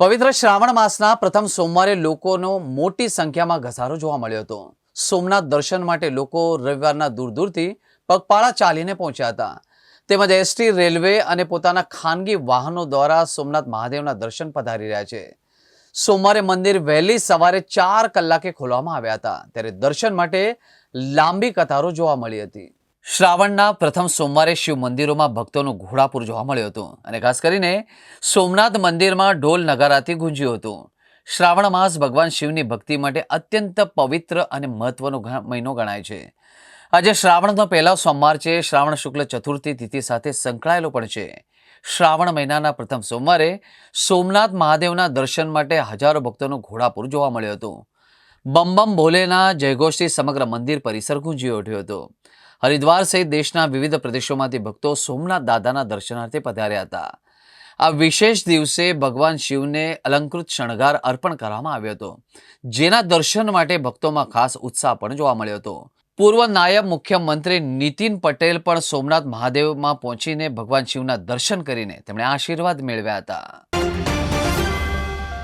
પવિત્ર શ્રાવણ માસના પ્રથમ સોમવારે લોકોનો મોટી સંખ્યામાં ઘસારો જોવા મળ્યો હતો. સોમનાથ દર્શન માટે લોકો રવિવારના દૂર દૂરથી પગપાળા ચાલીને પહોંચ્યા હતા. તેમજ એસટી રેલવે અને પોતાના ખાનગી વાહનો દ્વારા સોમનાથ મહાદેવના દર્શન પધારી રહ્યા છે. સોમવારે મંદિર વહેલી સવારે ચાર કલાકે ખોલવામાં આવ્યા હતા. ત્યારે દર્શન માટે લાંબી કતારો જોવા મળી હતી. શ્રાવણના પ્રથમ સોમવારે શિવ મંદિરોમાં ભક્તોનું ઘોડાપુર જોવા મળ્યું હતું અને ખાસ કરીને સોમનાથ મંદિરમાં ઢોલ નગારાથી ગુંજ્યું હતું. શ્રાવણ માસ ભગવાન શિવની ભક્તિ માટે અત્યંત પવિત્ર અને મહત્વનો મહિનો ગણાય છે. આજે શ્રાવણનો પહેલો સોમવાર છે, શ્રાવણ શુક્લ ચતુર્થી તિથિ સાથે સંકળાયેલો પણ છે. શ્રાવણ મહિનાના પ્રથમ સોમવારે સોમનાથ મહાદેવના દર્શન માટે હજારો ભક્તોનું ઘોડાપુર જોવા મળ્યું હતું. બમ બમ ભોલેના જયઘોષથી સમગ્ર મંદિર પરિસર ગુંજી ઉઠ્યો હતો. હરિદ્વાર સહિત દેશના વિવિધ પ્રદેશોમાંથી ભક્તો સોમનાથ દાદાના દર્શનાર્થે પધાર્યા હતા. આ વિશેષ દિવસે ભગવાન શિવને અલંકૃત શણગાર અર્પણ કરવામાં આવ્યો હતો, જેના દર્શન માટે ભક્તોમાં ખાસ ઉત્સાહ પણ જોવા મળ્યો હતો. પૂર્વ નાયબ મુખ્યમંત્રી નીતિન પટેલ પણ સોમનાથ મહાદેવમાં પહોંચીને ભગવાન શિવના દર્શન કરીને તેમણે આશીર્વાદ મેળવ્યા હતા.